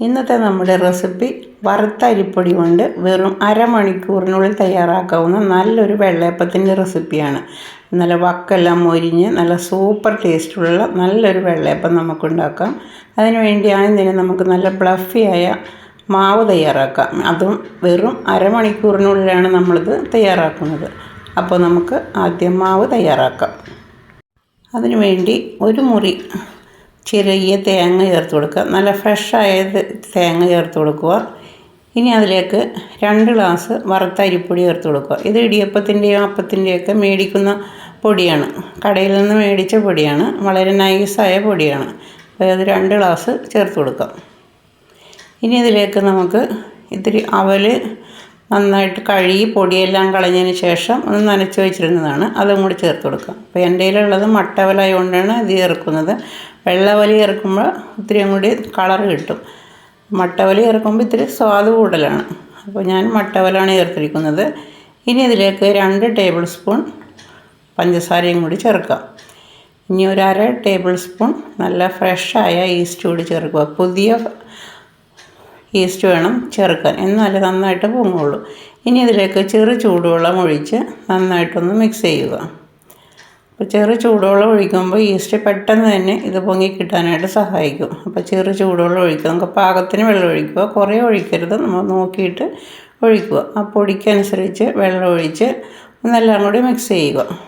ഇന്നത്തെ നമ്മുടെ റെസിപ്പി വറുത്ത അരിപ്പൊടി കൊണ്ട് വെറും അരമണിക്കൂറിനുള്ളിൽ തയ്യാറാക്കാവുന്ന നല്ലൊരു വെള്ളയപ്പത്തിന്റെ റെസിപ്പിയാണ്. നല്ല വക്കെല്ലാം മൊരിഞ്ഞ് നല്ല സൂപ്പർ ടേസ്റ്റുള്ള നല്ലൊരു വെള്ളയപ്പം നമുക്കുണ്ടാക്കാം. അതിനുവേണ്ടി ആദ്യം തന്നെ നമുക്ക് നല്ല ബ്ലഫിയായ മാവ് തയ്യാറാക്കാം. അതും വെറും അരമണിക്കൂറിനുള്ളിലാണ് നമ്മളിത് തയ്യാറാക്കുന്നത്. അപ്പോൾ നമുക്ക് ആദ്യം മാവ് തയ്യാറാക്കാം. അതിനുവേണ്ടി ഒരു മുറി ചെറിയ തേങ്ങ ചേർത്ത് കൊടുക്കുക. നല്ല ഫ്രഷായ തേങ്ങ ചേർത്ത് കൊടുക്കുക. ഇനി അതിലേക്ക് രണ്ട് ഗ്ലാസ് വറുത്ത അരിപ്പൊടി ചേർത്ത് കൊടുക്കുക. ഇത് ഇടിയപ്പത്തിന്റെയും അപ്പത്തിന്റെയൊക്കെ മേടിക്കുന്ന പൊടിയാണ്. കടയിൽ നിന്ന് മേടിച്ച പൊടിയാണ്. വളരെ നൈസായ പൊടിയാണ്. അപ്പോൾ അത് രണ്ട് ഗ്ലാസ് ചേർത്ത് കൊടുക്കാം. ഇനി ഇതിലേക്ക് നമുക്ക് ഇത്തിരി അവൽ നന്നായിട്ട് കഴുകി പൊടിയെല്ലാം കളഞ്ഞതിന് ശേഷം ഒന്ന് നനച്ച് വെച്ചിരുന്നതാണ്. അതും കൂടി ചേർത്ത് കൊടുക്കുക അപ്പോൾ എന്റെ കയ്യിലുള്ളത് മട്ടവലായ കൊണ്ടാണ് ഇത് ചേർക്കുന്നത്. വെള്ളവലി ചേർക്കുമ്പോൾ ഒത്തിരി കൂടി കളർ കിട്ടും. മട്ടവലി ചേർക്കുമ്പോൾ ഇത്തിരി സ്വാദ് കൂടുതലാണ്. അപ്പോൾ ഞാൻ മട്ടവലാണ് ചേർത്തിരിക്കുന്നത്. ഇനി ഇതിലേക്ക് രണ്ട് ടേബിൾ സ്പൂൺ പഞ്ചസാരയും കൂടി ചേർക്കാം. ഇനി ഒരു അര ടേബിൾ സ്പൂൺ നല്ല ഫ്രഷായ ഈസ്റ്റ് കൂടി ചേർക്കുക. പുതിയ ഈസ്റ്റ് വേണം ചേർക്കാൻ. എന്നാലേ നന്നായിട്ട് പൊങ്ങുള്ളൂ. ഇനി ഇതിലേക്ക് ചെറു ചൂടുവെള്ളം ഒഴിച്ച് നന്നായിട്ടൊന്ന് മിക്സ് ചെയ്യുക. അപ്പോൾ ചെറു ചൂടുവെള്ളം ഒഴിക്കുമ്പോൾ ഈസ്റ്റ് പെട്ടെന്ന് തന്നെ ഇത് പൊങ്ങി കിട്ടാനായിട്ട് സഹായിക്കും. അപ്പോൾ ചെറു ചൂടുവെള്ളം ഒഴിക്കുക. നമുക്ക് പാകത്തിന് വെള്ളം ഒഴിക്കുക. കുറേ ഒഴിക്കരുത്. നമ്മൾ നോക്കിയിട്ട് ഒഴിക്കുക. ആ പൊടിക്കനുസരിച്ച് വെള്ളം ഒഴിച്ച് ഒന്നെല്ലാം കൂടി മിക്സ് ചെയ്യുക.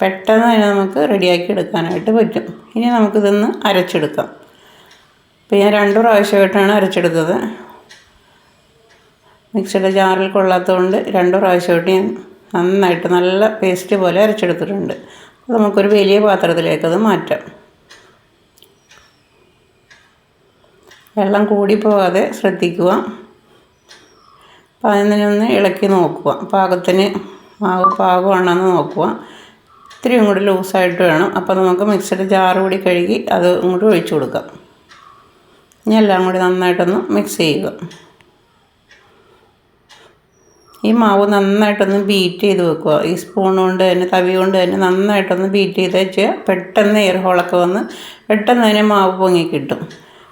പെട്ടെന്ന് തന്നെ നമുക്ക് റെഡിയാക്കി എടുക്കാനായിട്ട് പറ്റും. ഇനി നമുക്കിതൊന്ന് അരച്ചെടുക്കാം. അപ്പോൾ ഞാൻ രണ്ട് പ്രാവശ്യമായിട്ടാണ് അരച്ചെടുത്തത്. മിക്സിയുടെ ജാറിൽ കൊള്ളാത്തതുകൊണ്ട് രണ്ട് പ്രാവശ്യമായിട്ട് ഞാൻ നന്നായിട്ട് നല്ല പേസ്റ്റ് പോലെ അരച്ചെടുത്തിട്ടുണ്ട്. അപ്പോൾ നമുക്കൊരു വലിയ പാത്രത്തിലേക്കത് മാറ്റാം. വെള്ളം കൂടി പോകാതെ ശ്രദ്ധിക്കുക. അപ്പോൾ അതിനൊന്ന് ഇളക്കി നോക്കുക. പാകത്തിന് മാവ് പാകമാണെന്ന് നോക്കുക. ഇത്രയും കൂടി ലൂസായിട്ട് വേണം. അപ്പോൾ നമുക്ക് മിക്സിയുടെ ജാറ് കൂടി കഴുകി അത് ഇങ്ങോട്ട് ഒഴിച്ചു കൊടുക്കാം. ഇനി എല്ലാം കൂടി നന്നായിട്ടൊന്ന് മിക്സ് ചെയ്യുക. ഈ മാവ് നന്നായിട്ടൊന്ന് ബീറ്റ് ചെയ്ത് വെക്കുക. ഈ സ്പൂൺ കൊണ്ട് തന്നെ തവി കൊണ്ട് തന്നെ നന്നായിട്ടൊന്ന് ബീറ്റ് ചെയ്ത് വെച്ചാൽ പെട്ടെന്ന് എയർ ഹോളൊക്കെ വന്ന് പെട്ടെന്ന് തന്നെ മാവ് പൊങ്ങി കിട്ടും.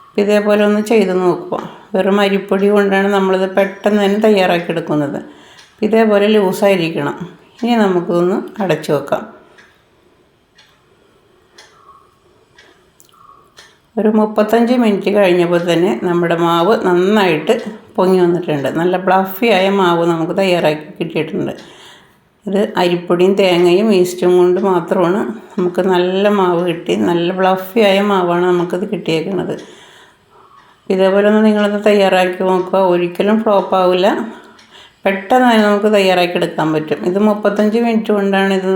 അപ്പോൾ ഇതേപോലെ ഒന്ന് ചെയ്ത് നോക്കുക. വെറും അരിപ്പൊടി കൊണ്ടാണ് നമ്മളിത് പെട്ടെന്ന് തന്നെ തയ്യാറാക്കി എടുക്കുന്നത്. ഇതേപോലെ ലൂസായിരിക്കണം ഇനി നമുക്കൊന്ന് അടച്ചു വെക്കാം. ഒരു മുപ്പത്തഞ്ച് മിനിറ്റ് കഴിഞ്ഞപ്പോൾ തന്നെ നമ്മുടെ മാവ് നന്നായിട്ട് പൊങ്ങി വന്നിട്ടുണ്ട്. നല്ല ഫ്ലഫിയായ മാവ് നമുക്ക് തയ്യാറാക്കി കിട്ടിയിട്ടുണ്ട്. ഇത് അരിപ്പൊടിയും തേങ്ങയും ഈസ്റ്റും കൊണ്ട് മാത്രമാണ് നമുക്ക് നല്ല മാവ് കിട്ടി. നല്ല ഫ്ലഫിയായ മാവാണ് നമുക്കിത് കിട്ടിയേക്കുന്നത്. ഇതേപോലെ ഒന്ന് നിങ്ങളത് തയ്യാറാക്കി നോക്കുക. ഒരിക്കലും ഫ്ലോപ്പ് ആവില്ല. പെട്ടെന്ന് തന്നെ നമുക്ക് തയ്യാറാക്കി എടുക്കാൻ പറ്റും. ഇത് മുപ്പത്തഞ്ച് മിനിറ്റ് കൊണ്ടാണ് ഇത്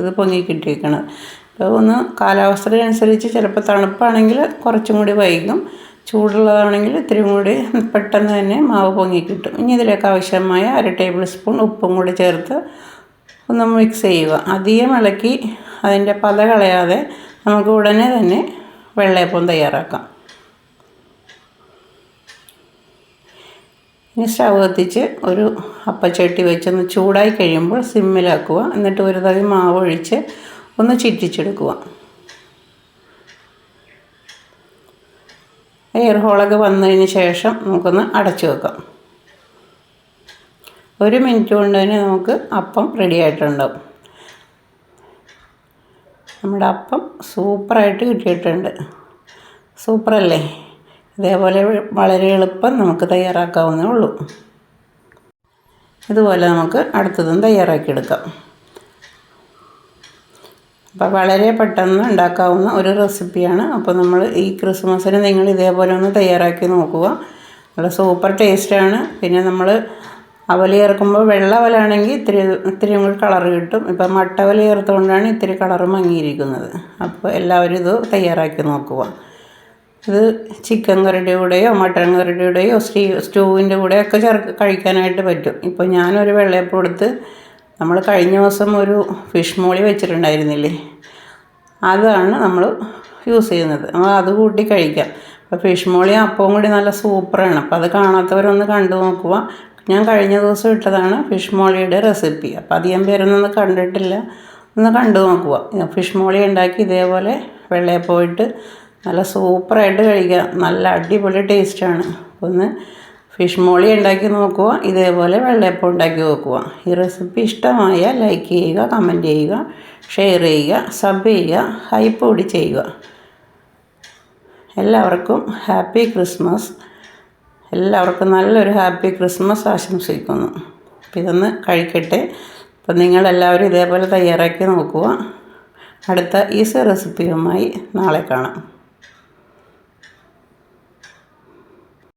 ഇത് പൊങ്ങി കിട്ടിയിരിക്കുന്നത് അപ്പോൾ ഒന്ന് കാലാവസ്ഥയനുസരിച്ച് ചിലപ്പോൾ തണുപ്പാണെങ്കിൽ കുറച്ചും കൂടി വൈകും. ചൂടുള്ളതാണെങ്കിൽ ഇത്തിരി കൂടി പെട്ടെന്ന് തന്നെ മാവ് പൊങ്ങി കിട്ടും. ഇനി ഇതിലേക്ക് ആവശ്യമായ അര ടേബിൾ സ്പൂൺ ഉപ്പും കൂടി ചേർത്ത് ഒന്ന് മിക്സ് ചെയ്യുക. അധികം ഇളക്കി അതിന്റെ പത കളയാതെ നമുക്ക് ഉടനെ തന്നെ വെള്ളയപ്പം തയ്യാറാക്കാം. ഇനി സ്റ്റവ് കത്തിച്ച് ഒരു അപ്പച്ചട്ടി വെച്ചൊന്ന് ചൂടായി കഴിയുമ്പോൾ സിമ്മിലാക്കുക. എന്നിട്ട് ഒരു തവി മാവ് ഒഴിച്ച് ഒന്ന് ചിറ്റിച്ചെടുക്കുക. എയർ ഹോളൊക്കെ വന്നതിന് ശേഷം നമുക്കൊന്ന് അടച്ചു വെക്കാം. ഒരു മിനിറ്റ് കൊണ്ട് തന്നെ നമുക്ക് അപ്പം റെഡി ആയിട്ടുണ്ടാവും. നമ്മുടെ അപ്പം സൂപ്പറായിട്ട് കിട്ടിയിട്ടുണ്ട്. സൂപ്പറല്ലേ? ഇതേപോലെ വളരെ എളുപ്പം നമുക്ക് തയ്യാറാക്കാവുന്നേ ഉള്ളൂ. ഇതുപോലെ നമുക്ക് അടുത്തതും തയ്യാറാക്കിയെടുക്കാം. അപ്പോൾ വളരെ പെട്ടെന്ന് ഉണ്ടാക്കാവുന്ന ഒരു റെസിപ്പിയാണ്. അപ്പോൾ നമ്മൾ ഈ ക്രിസ്മസിന് നിങ്ങൾ ഇതേപോലെ ഒന്ന് തയ്യാറാക്കി നോക്കുക. നല്ല സൂപ്പർ ടേസ്റ്റാണ് പിന്നെ നമ്മൾ അവൽ ചേർക്കുമ്പോൾ വെള്ള അവലാണെങ്കിൽ ഇത്തിരി ഇത്തിരി കൂടി കളർ കിട്ടും. ഇപ്പം മട്ടവല ചേർത്തുകൊണ്ടാണ് ഇത്തിരി കളർ മങ്ങിയിരിക്കുന്നത്. അപ്പോൾ എല്ലാവരും ഇത് തയ്യാറാക്കി നോക്കുക. ഇത് ചിക്കൻ കറിയുടെ കൂടെയോ മട്ടൺ കറിയുടെയോ കൂടെയോ സ്റ്റീ സ്റ്റൂവിന്റെ കൂടെയൊക്കെ ചേർക്ക് കഴിക്കാനായിട്ട് പറ്റും. ഇപ്പോൾ ഞാനൊരു വെള്ളയപ്പം എടുത്ത് നമ്മൾ കഴിഞ്ഞ ദിവസം ഒരു ഫിഷ് മോളി വെച്ചിട്ടുണ്ടായിരുന്നില്ലേ? അതാണ് നമ്മൾ യൂസ് ചെയ്യുന്നത്. നമ്മൾ അത് കൂട്ടി കഴിക്കാം. അപ്പോൾ ഫിഷ് മോളി അപ്പവും കൂടി നല്ല സൂപ്പറാണ്. അപ്പോൾ അത് കാണാത്തവരൊന്ന് കണ്ടു നോക്കുക. ഞാൻ കഴിഞ്ഞ ദിവസം ഇട്ടതാണ് ഫിഷ് മോളിയുടെ റെസിപ്പി. അപ്പോൾ അധികം പേരൊന്നും കണ്ടിട്ടില്ല. ഒന്ന് കണ്ടു നോക്കുക. ഫിഷ് മോളി ഉണ്ടാക്കി ഇതേപോലെ വെള്ളയപ്പോയിട്ട് നല്ല സൂപ്പറായിട്ട് കഴിക്കാം. നല്ല അടിപൊളി ടേസ്റ്റാണ്. ഒന്ന് ഫിഷ് മോളി ഉണ്ടാക്കി നോക്കുക ഇതേപോലെ വെള്ളയപ്പം ഉണ്ടാക്കി നോക്കുക. ഈ റെസിപ്പി ഇഷ്ടമായ ലൈക്ക് ചെയ്യുക കമന്റ് ചെയ്യുക ഷെയർ ചെയ്യുക സബ് ചെയ്യുക ഹൈപ്പ് കൂടി ചെയ്യുക. എല്ലാവർക്കും ഹാപ്പി ക്രിസ്മസ്. എല്ലാവർക്കും നല്ലൊരു ഹാപ്പി ക്രിസ്മസ് ആശംസിക്കുന്നു. അപ്പം ഇതൊന്ന് കഴിക്കട്ടെ. അപ്പം നിങ്ങളെല്ലാവരും ഇതേപോലെ തയ്യാറാക്കി നോക്കുക. അടുത്ത ഈസി റെസിപ്പിയുമായി നാളെ കാണാം.